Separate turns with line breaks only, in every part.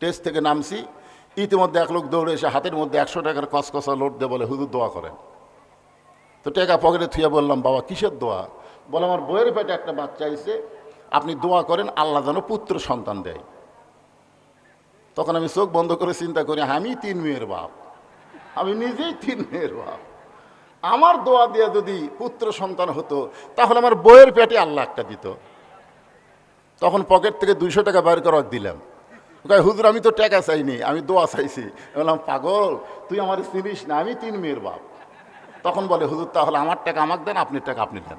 Test থেকে নামছি, ইতিমধ্যে এক লোক দৌড়ে এসে হাতের মধ্যে একশো টাকার কসকসা লোড দিয়ে বলে, হুজুর দোয়া করেন। তো টাকা পকেটে থুয়ে বললাম, বাবা, কিসের দোয়া? বলে, আমার বইয়ের পেটে একটা বাচ্চা এসে আপনি দোয়া করেন, আল্লাহ যেন পুত্র সন্তান দেয়। তখন আমি চোখ বন্ধ করে চিন্তা করি, আমি তিন মেয়ের বাপ। আমি নিজেই তিন মেয়ের বাপ। আমার দোয়া দিয়ে যদি পুত্র সন্তান হতো, তাহলে আমার বইয়ের পেটে আল্লাহ একটা দিত। তখন পকেট থেকে দুইশো টাকা বাইর করার দিলাম। কয় হুজুর আমি তো টাকা চাইনি আমি দোয়া চাইছি। বললাম পাগল তুই আমার চিনিস না আমি তিন মেয়ের বাপ। তখন বলে হুজুর তাহলে আমার টাকা আমাকে দেন আপনি টাকা আপনি দেন।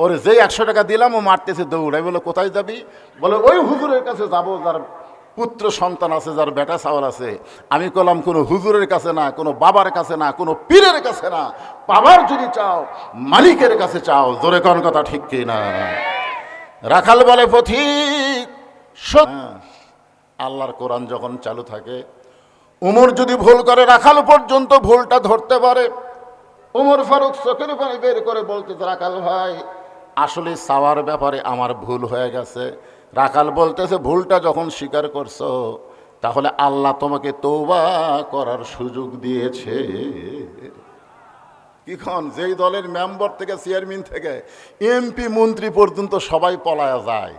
ওরে যেই একশো টাকা দিলাম ও মারতেছে দৌড় আমি বলে কোথায় যাবি? বলে ওই হুজুরের কাছে যাব যার পুত্র সন্তান আছে যার বেটা চাওয়াল আছে। আমি কলাম কোনো হুজুরের কাছে না কোনো বাবার কাছে না কোনো পীরের কাছে না। বাবার যদি চাও মালিকের কাছে চাও জোরে কোন কথা ঠিক কি না রাখাল বলে পথিক সত- হ্যাঁ, আল্লাহর কোরআন যখন চালু থাকে, উমর যদি ভুল করে, রাখাল পর্যন্ত ভুলটা ধরতে পারে। উমর ফারুক চোখের পানি বের করে বলতে রাখাল ভাই, আসলে সাওয়ার ব্যাপারে আমার ভুল হয়ে গেছে। রাখাল বলতেছে, ভুলটা যখন স্বীকার করছ, তাহলে আল্লাহ তোমাকে তৌবা করার সুযোগ দিয়েছে। কিখন যেই দলের মেম্বার থেকে, চেয়ারম্যান থেকে, এমপি, মন্ত্রী পর্যন্ত সবাই পলায়া যায়।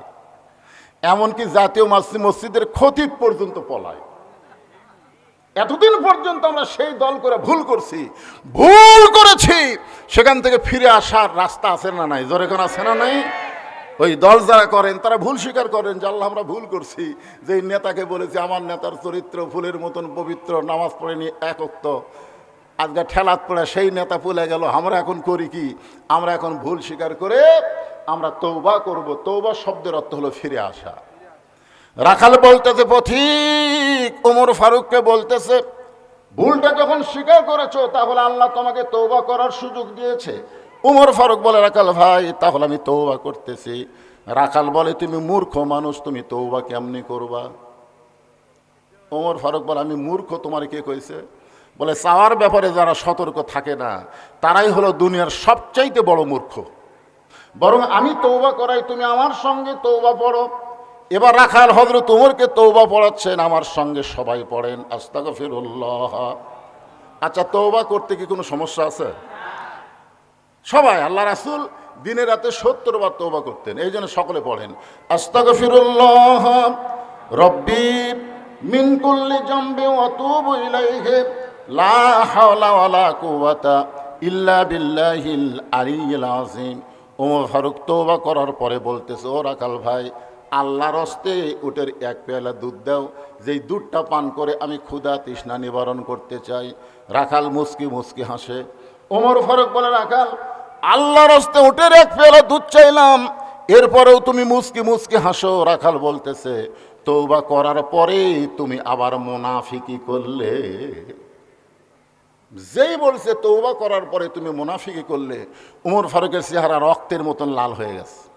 এমনকি জাতীয় মসজিদ মসজিদের ক্ষতি পর্যন্ত পলায়। এতদিন পর্যন্ত আমরা সেই দল করে ভুল করছি। ভুল করেছি! সেখান থেকে ফিরে আসার রাস্তা আছে না নাই? জোরে কোন আছে না নাই? ওই দল যারা করেন, তারা ভুল স্বীকার করেন যে আল্লাহ, আমরা ভুল করছি। যে নেতাকে বলেছি, আমার নেতার চরিত্র ফুলের মতন পবিত্র, নামাজ পড়েনি একক্ত আজকে ঠেলাত পড়ে, সেই নেতা পুলে গেল, আমরা এখন করি কি? আমরা এখন ভুল স্বীকার করে আমরা তৌবা করব। তৌবা শব্দের অর্থ হলো ফিরে আসা। রাখাল বলতেছে, পথিক ওমর ফারুককে বলতেছে, ভুলটা যখন স্বীকার করেছ, তাহলে আল্লাহ তোমাকে তৌবা করার সুযোগ দিয়েছে। উমর ফারুক বলে, রাখাল ভাই, তাহলে আমি তৌবা করতেছি। রাখাল বলে, তুমি মূর্খ মানুষ, তুমি তৌবা কেমনি করবা? ওমর ফারুক বলে, আমি মূর্খ, তোমার কে কইছে? বলে, চাওয়ার ব্যাপারে যারা সতর্ক থাকে না, তারাই হলো দুনিয়ার সবচাইতে বড় মূর্খ। বরং আমি তৌবা করাই, তুমি আমার সঙ্গে তৌবা পড়ো। এবার রাখাল হজরত উমরকে তৌবা পড়াচ্ছেন, আমার সঙ্গে সবাই পড়েন আস্তাক ফিরুল্লাহ আচ্ছা তৌবা করতে কি কোনো সমস্যা আছে? সবাই, আল্লাহ রাসুল দিনে রাতে সত্তর বার তৌবা করতেন, এই জন্য সকলে পড়েন আস্তাক ফিরুল্লাহ রব্বি মিন কুল্লি জম্বে অতুবু ইলাইহি, লা হাওলা ইল্লা বিল্লাহিল আলিয়্যিল আযীম। ওমর ফারুক তৌবা করার পরে বলতেছে, ও রাখাল ভাই, আল্লাহর হস্তে উটের এক পেয়ালা দুধ দাও। যেই দুধটা পান করে আমি ক্ষুধা তৃষ্ণা নিবারণ করতে চাই। রাখাল মুসকি মুসকি হাসে। ওমর ফারুক বলে রাখাল আল্লাহর হস্তে উটের এক পেয়ালা দুধ চাইলাম। এরপরেও তুমি মুসকি মুসকি হাসো। রাখাল বলতেছে তৌবা করার পরে তুমি আবার মোনাফিকি করলে। যেই বলছে তৌবা করার পরে তুমি মুনাফিকি করলে, উমর ফারুকের চেহারা রক্তের মতন লাল হয়ে গেছে।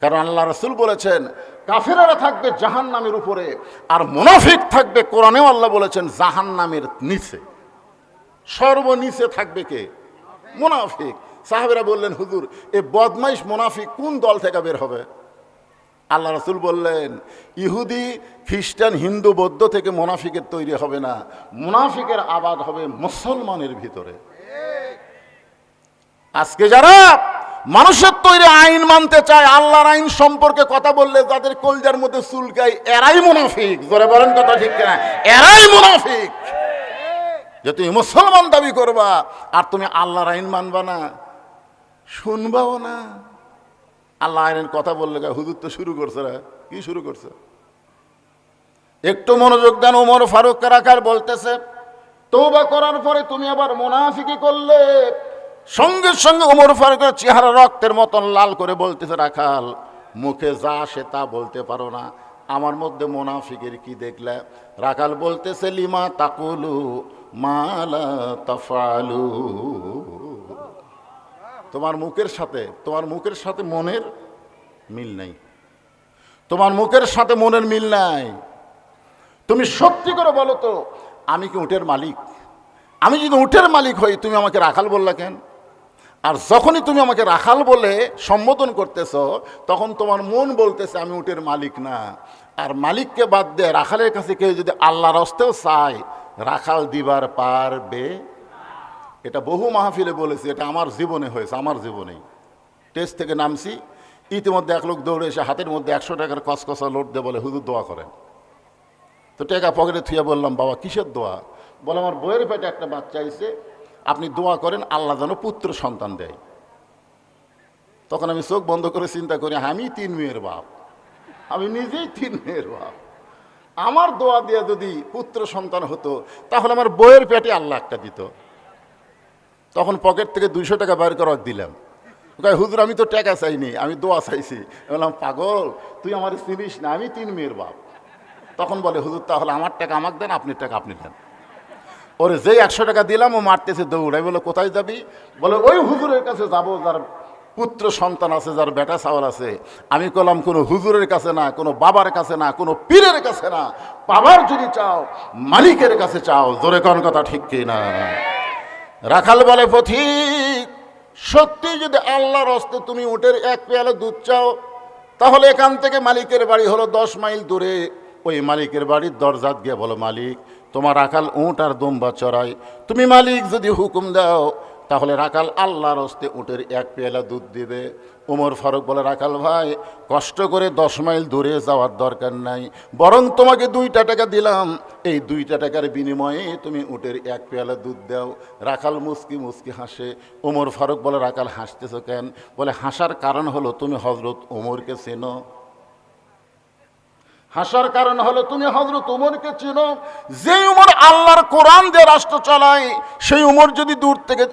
কারণ আল্লাহ রসুল বলেছেন, কাফেরারা থাকবে জাহান নামের উপরে আর মুনাফিক থাকবে কোরআনেও আল্লাহ বলেছেন জাহান নামের নিচে। সর্বনিচে থাকবে কে? মুনাফিক। সাহেবেরা বললেন, হুজুর, এ বদমাইশ মুনাফিক কোন দল থেকে বের হবে? আল্লাহ রসুল বললেন, ইহুদি, খ্রিস্টান, হিন্দু, বৌদ্ধ থেকে মুনাফিকের তৈরি হবে না। মুনাফিকের আবাদ হবে মুসলমানের ভিতরে। আজকে যারা মানুষের তৈরি আইন মানতে চায়, আল্লাহর আইন সম্পর্কে কথা বললে যাদের কলজার মধ্যে চুলকায় এরাই মুনাফিক। জোরে বলেন কথা ঠিক কিনা? এরাই মুনাফিক। যে তুমি মুসলমান দাবি করবা, আর তুমি আল্লাহর আইন মানবা না, শুনবাও না। আল্লাহ আইনের কথা বললে হুজুর তো শুরু করছে রে। কি শুরু করছে? একটু মনোযোগ দেন ওমর ফারুক কারাকার বলতেছে তৌবা করার পরে তুমি আবার মোনাফিকি করলে। সঙ্গে সঙ্গে ওমর ফারুকের চেহারা রক্তের মতন লাল করে বলতেছে, রাখাল, মুখে যা সে তা বলতে পারো না। আমার মধ্যে মোনাফিকের কি দেখলে? রাখাল বলতেছে, লিমা তাকুলু মালা তাফালু। তোমার মুখের সাথে, তোমার মুখের সাথে মনের মিল নাই। তোমার মুখের সাথে মনের মিল নাই। তুমি সত্যি করে বলো তো, আমি কি উটের মালিক? আমি যদি উটের মালিক হই, তুমি আমাকে রাখাল বললা কেন? আর যখনই তুমি আমাকে রাখাল বলে সম্বোধন করতেছ, তখন তোমার মন বলতেছে, আমি উটের মালিক না। আর মালিককে বাদ দিয়ে রাখালের কাছে কেউ যদি আল্লাহর হস্তেও চায়, রাখাল দিবার পারবে এটা বহু মাহফিলে বলেছি, এটা আমার জীবনে হয়েছে, আমার জীবনেই। টেস্ট থেকে নামছি, ইতিমধ্যে এক লোক দৌড়ে এসে হাতের মধ্যে একশো টাকার কসকসা লোড দিয়ে বলে হুজুর দোয়া করেন। তো টাকা পকেটে থুয়ে বললাম, বাবা, কিসের দোয়া? বলে, আমার বইয়ের পেটে একটা বাচ্চা এসে আপনি দোয়া করেন, আল্লাহ যেন পুত্র সন্তান দেয়। তখন আমি চোখ বন্ধ করে চিন্তা করি, আমি তিন মেয়ের বাপ। আমি নিজেই তিন মেয়ের বাপ। আমার দোয়া দিয়ে যদি পুত্র সন্তান হতো, তাহলে আমার বইয়ের পেটে আল্লাহ একটা দিত। তখন পকেট থেকে দুইশো টাকা বাইর করে দিলাম। হুজুর, আমি তো টাকা চাইনি, আমি দোয়া চাইছি। আমি বললাম, পাগল, তুই আমার চিনিস না, আমি তিন মেয়ের বাপ। তখন বলে, হুজুর, তাহলে আমার টাকা আমাকে দেন আপনি টাকা আপনি দেন ওরে, যেই একশো টাকা দিলাম, ও মারতেছে দৌড়াই বলে কোথায় যাবি? বলে, ওই হুজুরের কাছে যাব, যার পুত্র সন্তান আছে, যার বেটা চাওয়াল আছে। আমি কলাম কোনো হুজুরের কাছে না, কোনো বাবার কাছে না, কোনো পীরের কাছে না। বাবার যদি চাও, মালিকের কাছে চাও। জোরে কোন কথা ঠিক কি না রাখাল বলে, পথিক, সত্যি যদি আল্লাহর হস্তে তুমি উটের এক পেয়ালে দুধ চাও, তাহলে এখান থেকে মালিকের বাড়ি হলো দশ মাইল দূরে। ওই মালিকের বাড়ির দরজাত গিয়ে বলো, মালিক, তোমার রাখাল উঁট আর দুম্বা চড়াই। তুমি মালিক যদি হুকুম দাও তাহলে রাখাল আল্লাহর হস্তে উটের এক পেয়ালা দুধ দিবে। ওমর ফারুক বলে, রাখাল ভাই, কষ্ট করে দশ মাইল দূরে যাওয়ার দরকার নাই। বরং তোমাকে দুইটা টাকা দিলাম। এই দুইটা টাকার বিনিময়ে তুমি উটের এক পেয়ালা দুধ দাও। রাখাল মুস্কি মুস্কি হাসে। ওমর ফারুক বলে, রাখাল, হাসতেছো কেন? বলে, হাসার কারণ হলো তুমি হজরত ওমরকে চেনো। হাসার কারণ হলো তুমি হজরত উমরকে চিনো। যে উমর আল্লাহর কোরআন দিয়ে রাষ্ট্র চালায়, সেই উমর যদি দূর থেকে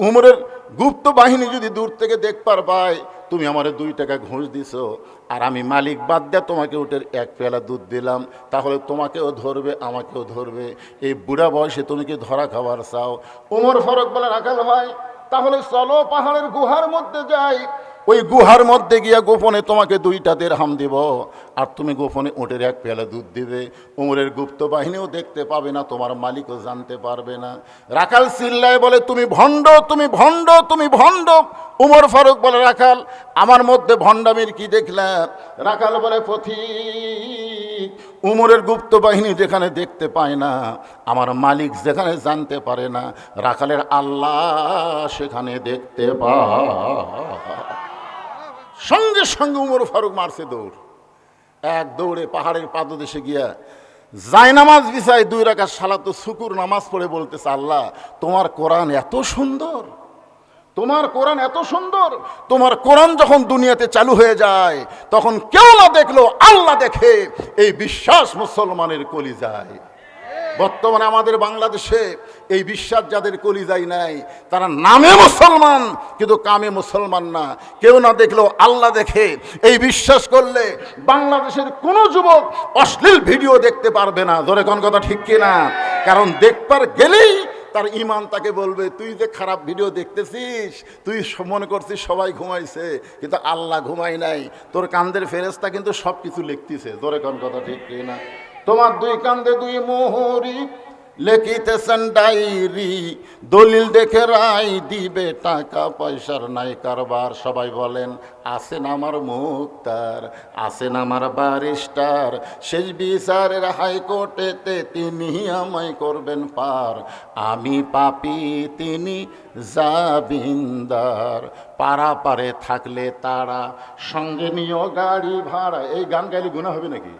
উমরের গুপ্ত বাহিনী যদি দূর থেকে দেখবার পায়, তুমি আমার দুই টাকা ঘুষ দিছো, আর আমি মালিক, বাদ দিয়ে তোমাকে উঠের এক পেলা দুধ দিলাম, তাহলে তোমাকেও ধরবে, আমাকেও ধরবে। এই বুড়া বয়সে তুমি কি ধরা খাবার চাও? উমর ফরক বলে রাখাল ভাই তাহলে চলো পাহাড়ের গুহার মধ্যে যাই। ওই গুহার মধ্যে গিয়া গোপনে তোমাকে দুইটা দেড়হাম দিব। আর তুমি গোপনে ওটের এক পেলা দুধ দিবে। উমরের গুপ্ত বাহিনীও দেখতে পাবে না, তোমার মালিকও জানতে পারবে না। রাখাল চিল্লায় বলে, তুমি ভণ্ড তুমি ভণ্ড তুমি ভণ্ড। উমর ফারুক বলে, রাখাল, আমার মধ্যে ভণ্ডামির কি দেখলাম? রাখাল বলে পথিক উমরের গুপ্ত বাহিনী যেখানে দেখতে পায় না, আমার মালিক যেখানে জানতে পারে না, রাখালের আল্লাহ সেখানে দেখতে পায়। সঙ্গে সঙ্গে উমর ফারুক মারছে দৌড়। এক দৌড়ে পাহাড়ের পাদদেশে গিয়া নামাজ বিছায় দুই রাখা সালা তো শুকুর নামাজ পড়ে বলতেছে, আল্লাহ, তোমার কোরআন এত সুন্দর, তোমার কোরআন এত সুন্দর, তোমার কোরআন যখন দুনিয়াতে চালু হয়ে যায়, তখন কেউ না দেখল আল্লাহ দেখে, এই বিশ্বাস মুসলমানের কলি যায় বর্তমানে আমাদের বাংলাদেশে এই বিশ্বাস যাদের কলিজাই নাই, তারা নামে মুসলমান, কিন্তু কামে মুসলমান না। কেউ না দেখলেও আল্লাহ দেখে। এই বিশ্বাস করলে বাংলাদেশের কোনো যুবক অশ্লীল ভিডিও দেখতে পারবে না। ধরে কোন কথা ঠিক কিনা? কারণ দেখবার গেলেই তার ইমান তাকে বলবে, তুই যে খারাপ ভিডিও দেখতেছিস, তুই মনে করছিস সবাই ঘুমাইছে, কিন্তু আল্লাহ ঘুমাই নাই। তোর কান্দের ফেরেস্তা কিন্তু সব কিছু লিখতেছে। জোরে কোন কথা ঠিক কিনা? তোমার দুই কান্দে দুই মোহরি লেখিতেছেন ডায়েরি। দলিল দেখে রায় দিবে টাকা, পয়সার নাই কারবার। সবাই বলেন আসেন আমার মুক্তার আসেন আমার বারিস্টার শেষ বিচারের হাইকোর্টেতে তিনি আমায় করবেন পার। আমি পাপি, তিনি জাবিন্দার পাড়া পারে থাকলে তারা সঙ্গে নিয়েও গাড়ি ভাড়া। এই গান গাইলে গুণা হবে নাকি?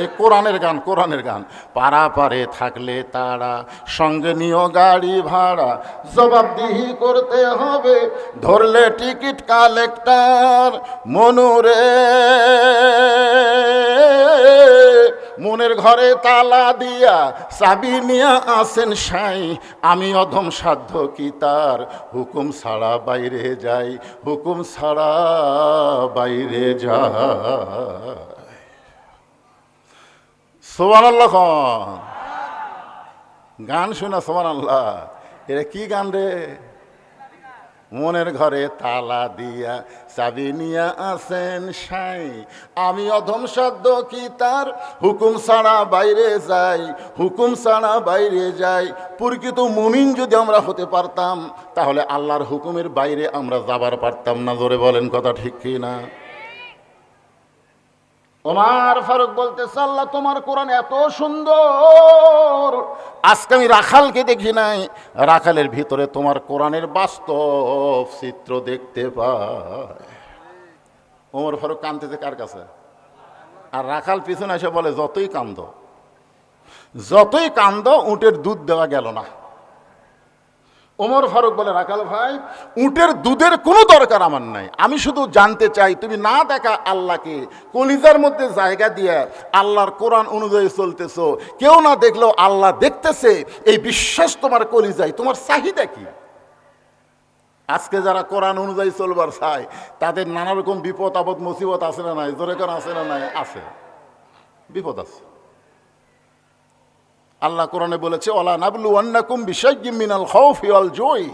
এই কোরআনের গান কোরআনের গান। পাড়া পারে থাকলে তারা, সঙ্গে নিও গাড়ি ভাড়া। জবাবদিহি করতে হবে, ধরলে টিকিট কালেক্টার মনুরে। মনের ঘরে তালা দিয়া চাবি নিয়া আসেন সাই, আমি অধম সাধ্য কি তার? হুকুম ছাড়া বাইরে যাই, হুকুম ছাড়া বাইরে যায় সোমান আল্লাহ গান শোনা সোমান আল্লাহ এটা কি গান রে? মনের ঘরে তালা দিয়া চাবি নিয়া আসেন সাই। আমি অধম সাধ্য কি তার? হুকুম ছাড়া বাইরে যাই, হুকুম ছাড়া বাইরে যাই। প্রকৃত মুমিন যদি আমরা হতে পারতাম, তাহলে আল্লাহর হুকুমের বাইরে আমরা যাবার পারতাম না। জোরে বলেন কথা ঠিক কি না ওমার ফারুক বলতে আল্লাহ, তোমার কোরআন এত সুন্দর। আজকে আমি রাখালকে দেখি নাই। রাখালের ভিতরে তোমার কোরআনের বাস্তব চিত্র দেখতে পাই ওমর ফারুক কানতেছে কার কাছে? আর রাখাল পিছনে এসে বলে, যতই কান্দ যতই কান্দ, উটের দুধ দেওয়া গেল না। ওমর ফারুক বলে, রাখাল ভাই, উটের দুধের কোনো দরকার আমার নাই। আমি শুধু জানতে চাই, তুমি না দেখা আল্লাহকে, কলিজার মধ্যে জায়গা দিয়ে আল্লাহর কোরআন অনুযায়ী চলতেছো। কেউ না দেখলেও আল্লাহ দেখতেছে, এই বিশ্বাস তোমার কলিজায়। তোমার চাহিদা কি? আজকে যারা কোরআন অনুযায়ী চলবার চায়, তাদের নানা রকম বিপদ, আপদ, মুসিবত আছে না নাই? জোরে কোন, আছে না নাই? আছে। বিপদ আছে। আল্লাহ কোরআনে বলেছে ওলা নাবলু আন্নাকুম বিশাইয়্যিম মিনাল খাউফি ওয়াল জুই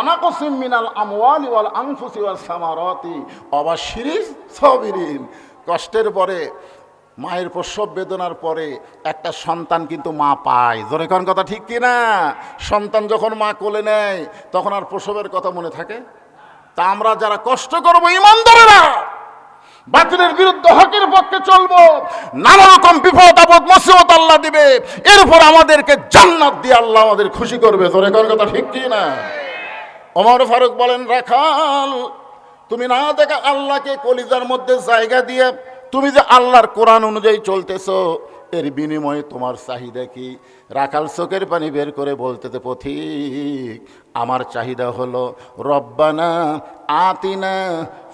অনাকসিম মিনাল আমওয়ালি ওয়াল আনফুসি ওয়াস সামারাতি অবাশিরিস সাবিরিন। কষ্টের পরে, মায়ের প্রসব বেদনার পরে একটা সন্তান কিন্তু মা পায়। জোরে কোন কথা ঠিক কি না? সন্তান যখন মা কোলে নেয়, তখন আর প্রসবের কথা মনে থাকে? তা আমরা যারা কষ্ট করব, ইমানদারেরা বাতিলের বিরুদ্ধে হকের পক্ষে চলবো। নানা রকম বিপদ, আপদ, মুসিবত আল্লাহ দিবে। এরপর আমাদেরকে জান্নাত দিয়ে আল্লাহ আমাদের খুশি করবে। তোর এখন কথা ঠিক কি না? অমর ফারুক বলেন, রাখাল, তুমি না দেখা আল্লাহকে কলিজার মধ্যে জায়গা দিয়ে তুমি যে আল্লাহর কোরআন অনুযায়ী চলতেছো এর বিনিময়ে তোমার চাহিদা কি? রাখাল চোখের পানি বের করে বলতেতে পথিক, আমার চাহিদা হলো, রব্বানা আতিনা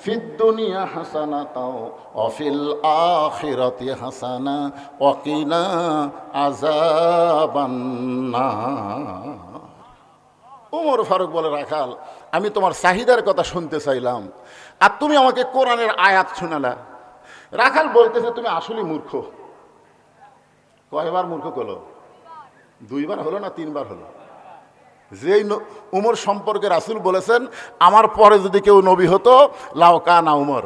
ফিদ্দুনিয়া হাসানা তাও, অফিল আখিরাতি হাসানা ওয়াকিনা আযাবান্না ওমর ফারুক বলে, রাখাল, আমি তোমার চাহিদার কথা শুনতে চাইলাম, আর তুমি আমাকে কোরআনের আয়াত শোনালা। রাখাল বলতেছে, তুমি আসলে মূর্খ। কয়বার মূর্খ করল দুইবার হলো না তিনবার হলো? যেই উমর সম্পর্কে রাসুল বলেছেন, আমার পরে যদি কেউ নবী হতো লাউকা না উমর।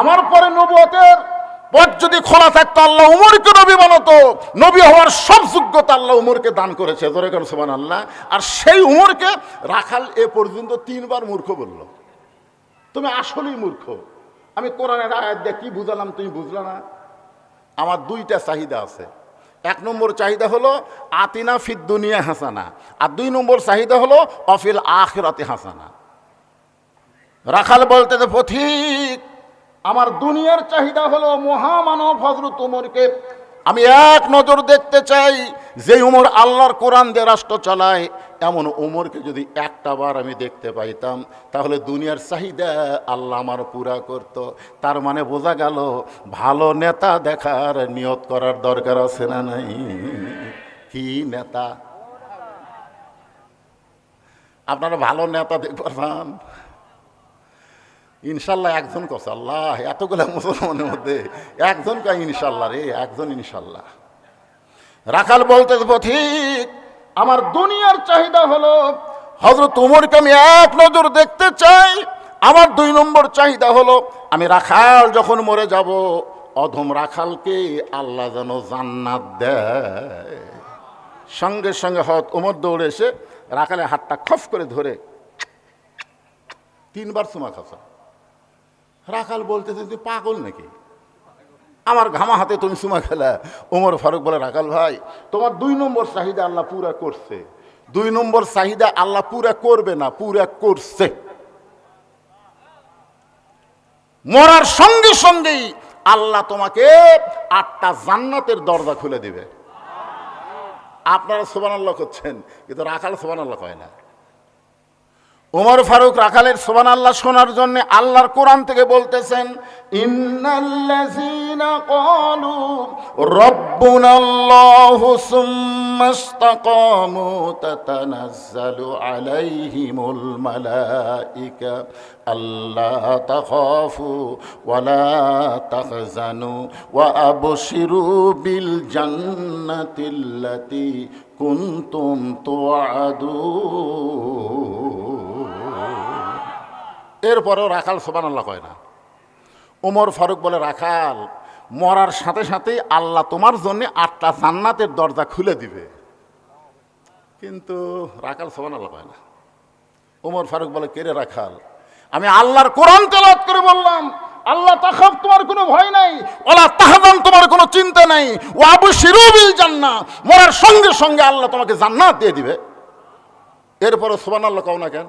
আমার পরে নবুয়তের পথ যদি খোলা থাকতো, আল্লাহ উমরকে নবী বানাতো। নবী হওয়ার সব যোগ্যতা আল্লাহ উমরকে দান করেছে ধরে কেন সোমান আল্লাহ আর সেই উমরকে রাখাল এ পর্যন্ত তিনবার মূর্খ বলল। তুমি আসলেই মূর্খ। আমি কোরআনের আয়াত দিয়ে কি বুঝালাম তুমি বুঝলা না? আমার দুইটা চাহিদা আছে। এক নম্বর চাহিদা হলো আতিনা ফিদ দুনিয়া হাসানা। আর দুই নম্বর চাহিদা হলো অফিল আখরাতে হাসানা। রাখাল বলতে পথিক আমার দুনিয়ার চাহিদা হলো মহামানব হজরত উমরকে। আমি এক নজর দেখতে চাই যে উমর আল্লাহর কোরআন দিয়ে রাষ্ট্র চালায় এমন উমরকে যদি একটা বার আমি দেখতে পাইতাম, তাহলে দুনিয়ার চাহিদা আল্লাহ আমার পুরা করত। তার মানে বোঝা গেল, ভালো নেতা দেখার নিয়ত করার দরকার আছে না নাই? কি নেতা? আপনারা ভালো নেতা পান ইনশাল্লাহ একজন কস, আল্লাহ, এতগুলো মুসলমানের মধ্যে একজন কা ইনশাল্লাহ রে? একজন ইনশাল্লাহ। রাখাল বলতে ঠিক আমার দুনিয়ার চাহিদা হলো হজরত উমরকে আমি এক নজর দেখতে চাই, আমার দুই নম্বর চাহিদা হলো, আমি রাখাল যখন মরে যাব, অধম রাখালকে আল্লাহ যেন জান্নাত দেয়। সঙ্গে সঙ্গে হত উমর দৌড়ে এসে রাখালের হাতটা খফ করে ধরে, তিনবার সুমা খাসা রাখাল বলতেছে, তুই পাগল নাকি? আমার ঘামা হাতে তুমি সুমা খেলা। ওমর ফারুক বলে রাখাল ভাই, তোমার দুই নম্বর চাহিদা আল্লাহ পুরা করছে। দুই নম্বর চাহিদা আল্লাহ পুরা করবে না, পুরা করছে। মরার সঙ্গে সঙ্গেই আল্লাহ তোমাকে আটটা জান্নাতের দরজা খুলে দিবে। আপনারা সোবান আল্লাহ করছেন, কিন্তু রাখাল সোবান আল্লাহ কয় না। ওমর ফারুক রাখালের সোবান আল্লাহ শোনার জন্য আল্লাহর কোরআন থেকে বলতেছেন ইন্নাল্লাযীনা ক্বালু রাব্বুনাল্লাহু এরপরেও রাখাল সোবান আল্লাহ কয় না। উমর ফারুক বলে, রাখাল, মরার সাথে সাথেই আল্লাহ তোমার জন্য আটটা জান্নাতের দরজা খুলে দিবে। কিন্তু রাখাল সোবান আল্লাহ কয় না। উমর ফারুক বলে কেড়ে রাখাল? আমি আল্লাহর কোরআন তেলাওয়াত করে বললাম, আল্লাহ তাখাব তোমার কোনো ভয় নাই ওলা তাহাদান তোমার কোনো চিন্তা নাই ও আবু শিরুবিল জান্না মরার সঙ্গে সঙ্গে আল্লাহ তোমাকে জান্নাত দিয়ে দিবে। এরপরে সোবান আল্লাহ কও না কেন?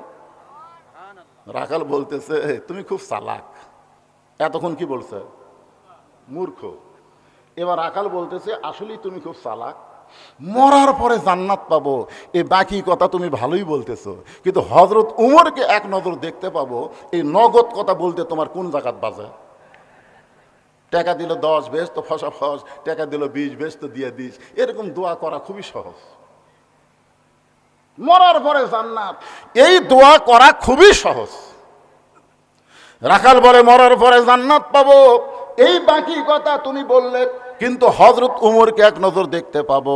রাখাল বলতেছে তুমি খুব চালাক। এতক্ষণ কি বলছে? মূর্খ। এবার আকাল বলতেছে, আসলেই তুমি খুব চালাক। মরার পরে জান্নাত পাবো। এই বাকি কথা তুমি ভালোই বলতেছো। কিন্তু হজরত উমরকে এক নজর দেখতে পাবো। এই নগদ কথা বলতে তোমার কোন জায়গাত বাজে? টাকা দিল দশ বেশ তো ফসা ফস। টাকা দিল বিশ বেশ তো দিয়ে দিস। এরকম দোয়া করা খুবই সহজ। মরার পরে জান্নাত। এই দোয়া করা খুবই সহজ। রাখাল বলে, মরার পরে জান্নাত পাবো। এই বাকি কথা তুমি বললে কিন্তু হজরত উমরকে এক নজর দেখতে পাবো।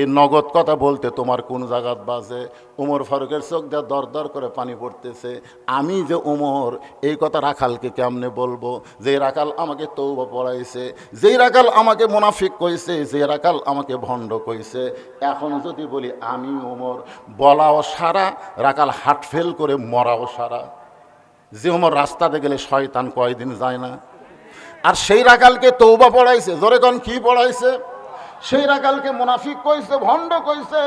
এই নগদ কথা বলতে তোমার কোন জায়গাত বাজে? উমর ফারুকের চোখ দিয়ে দর দর করে পানি পড়তেছে। আমি যে উমর, এই কথা রাখালকে কেমনে বলব? যে রাখাল আমাকে তৌবা পড়াইছে যেই রাখাল আমাকে মুনাফিক কইছে, যে রাখাল আমাকে ভণ্ড কইছে। এখন যদি বলি আমি উমর, বলাও সারা, রাখাল হাট ফেল করে মরাও সারা। যে ওমর রাস্তাতে গেলে শয়তান কয়দিন যায় না? আর সেই রাখালকে তৌবা পড়াইছে। জোরে কন কি পড়াইছে? সেই রাখালকে মুনাফিক কইছে, ভণ্ড কইছে।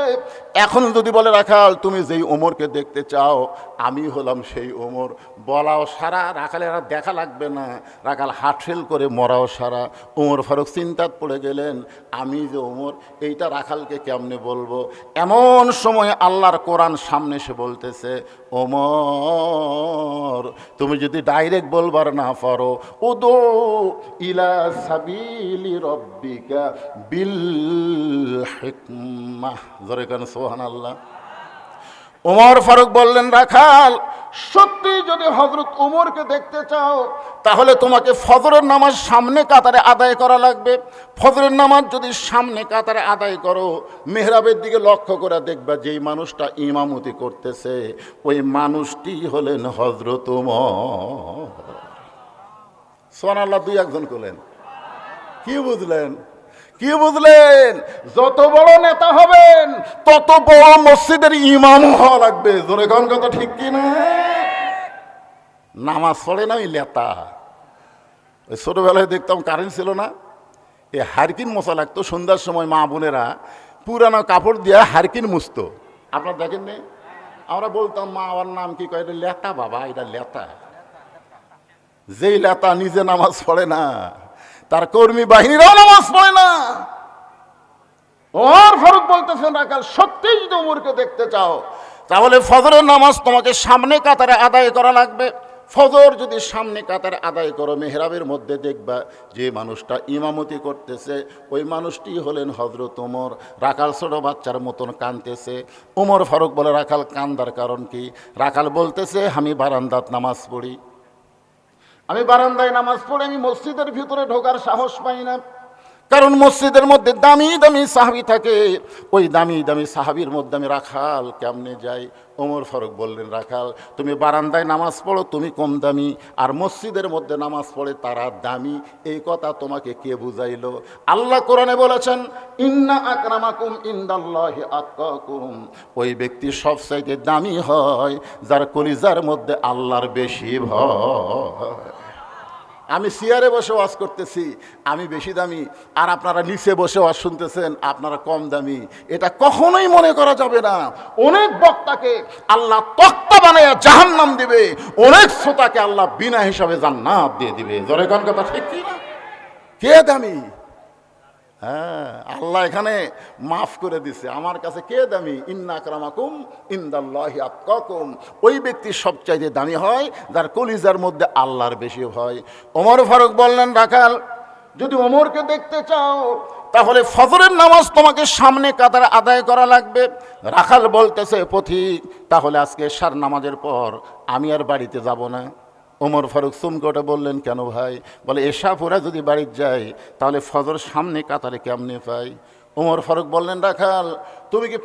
এখন যদি বলে, রাখাল, তুমি যেই ওমরকে দেখতে চাও, আমি হলাম সেই ওমর। বলাও সারা, রাখালের আর দেখা লাগবে না। রাখাল হাটফেল করে মরাও সারা। ওমর ফারুক চিন্তাত পড়ে গেলেন, আমি যে ওমর, এইটা রাখালকে কেমনে বলব? এমন সময় আল্লাহর কোরআন সামনে এসে বলতেছে, ওমর, তুমি যদি ডাইরেক্ট বলবার না পারো, উদো ইলা সাবিলি রব্বিকা বিল হিকমাহ জোরে কেন সোহান আল্লাহ ওমর ফারুক বললেন, রাখাল, সত্যি যদি হজরত উমরকে দেখতে চাও, তাহলে তোমাকে ফজরের নামাজ সামনে কাতারে আদায় করা লাগবে। ফজরের নামাজ যদি সামনে কাতারে আদায় করো, মেহরাবের দিকে লক্ষ্য করে দেখবা যেই মানুষটা ইমামতি করতেছে, ওই মানুষটি হলেন হজরত উমর। সোহান আল্লাহ দুই একজন করলেন। কি বুঝলেন? কি বুঝলেন? যত বড় নেতা হবেন, তত বড় মসজিদের ইমাম হওয়া লাগবে। জোরে কোন কথা ঠিক কি না? নামাজ পড়ে না ওই লেতা ওই ছোটবেলায় দেখতাম কারেন্ট ছিল না। এই হারকিন মশা লাগতো। সন্ধ্যার সময় মা বোনেরা পুরানো কাপড় দিয়ে হারকিন মুছতো। আপনার দেখেন নি? আমরা বলতাম, মা, আমার নাম কি? কয় লেতা বাবা, এটা লেতা। যেই লেতা নিজে নামাজ পড়ে না। তার কর্মী বাহিনীরাও নামাজ পড়ে না। ওর ফারুক বলতেছেন রাখাল সত্যিই যদি উমরকে দেখতে চাও, তাহলে ফজরের নামাজ তোমাকে সামনে কাতারে আদায় করা লাগবে। ফজর যদি সামনে কাতারে আদায় করো, মেহরাবের মধ্যে দেখবা যে মানুষটা ইমামতি করতেছে। ওই মানুষটি হলেন হজরত ওমর। রাখাল ছোট বাচ্চার মতন কানতেছে ওমর ফারুক বলে রাখাল কান্দার কারণ কি? রাখাল বলতেছে, আমি বারান্দাত নামাজ পড়ি। আমি বারান্দায় নামাজ পড়ে আমি মসজিদের ভিতরে ঢোকার সাহস পাই না। কারণ মসজিদের মধ্যে দামি দামি সাহাবি থাকে। ওই দামি দামি সাহাবির মধ্যে আমি রাখাল কেমনে যাই? ওমর ফারুক বললেন, রাখাল, তুমি বারান্দায় নামাজ পড়ো, তুমি কম দামি। আর মসজিদের মধ্যে নামাজ পড়ে তারা দামি। এই কথা তোমাকে কে বুঝাইলো? আল্লাহ কোরআনে বলেছেন, ইন্না আকরামাকুম ইন্দাল্লাহি আতকাকুম। ওই ব্যক্তি সবচাইতে দামি হয়, যার কলিজার মধ্যে আল্লাহর বেশি ভয়। আমি সিয়ারে বসে ওয়াজ করতেছি, আমি বেশি দামি। আর আপনারা নিচে বসে ওয়াজ শুনতেছেন, আপনারা কম দামি। এটা কখনোই মনে করা যাবে না। অনেক বক্তাকে আল্লাহ তক্তা বানাইয়া জাহান নাম দিবে। অনেক শ্রোতাকে আল্লাহ বিনা হিসাবে জান্নাত দিয়ে দিবে। জরে কথা ঠিক কি না কে দামি? হ্যাঁ আল্লাহ এখানে মাফ করে দিছে। আমার কাছে কে দামি? ইন্না ক্রামাকুম ইন্দাল্লাহি আতকাকুম। ওই ব্যক্তি সবচাইতে দামি হয়, যার কলিজার মধ্যে আল্লাহর বেশি হয় ওমর ফারুক বললেন, রাখাল, যদি ওমরকে দেখতে চাও, তাহলে ফজরের নামাজ তোমাকে সামনে কাতার আদায় করা লাগবে। রাখাল বলতেছে, পথিক, তাহলে আজকে সার নামাজের পর আমি আর বাড়িতে যাব না। ওমর ফারুক সুমকোটে বললেন, কেন ভাই? বলে এসা পোরা যদি বাড়ির যায়, তাহলে ফজর সামনে কাতারে কেমনে পাই? ওমর ফারুক বললেন, রাখাল, তুমি কি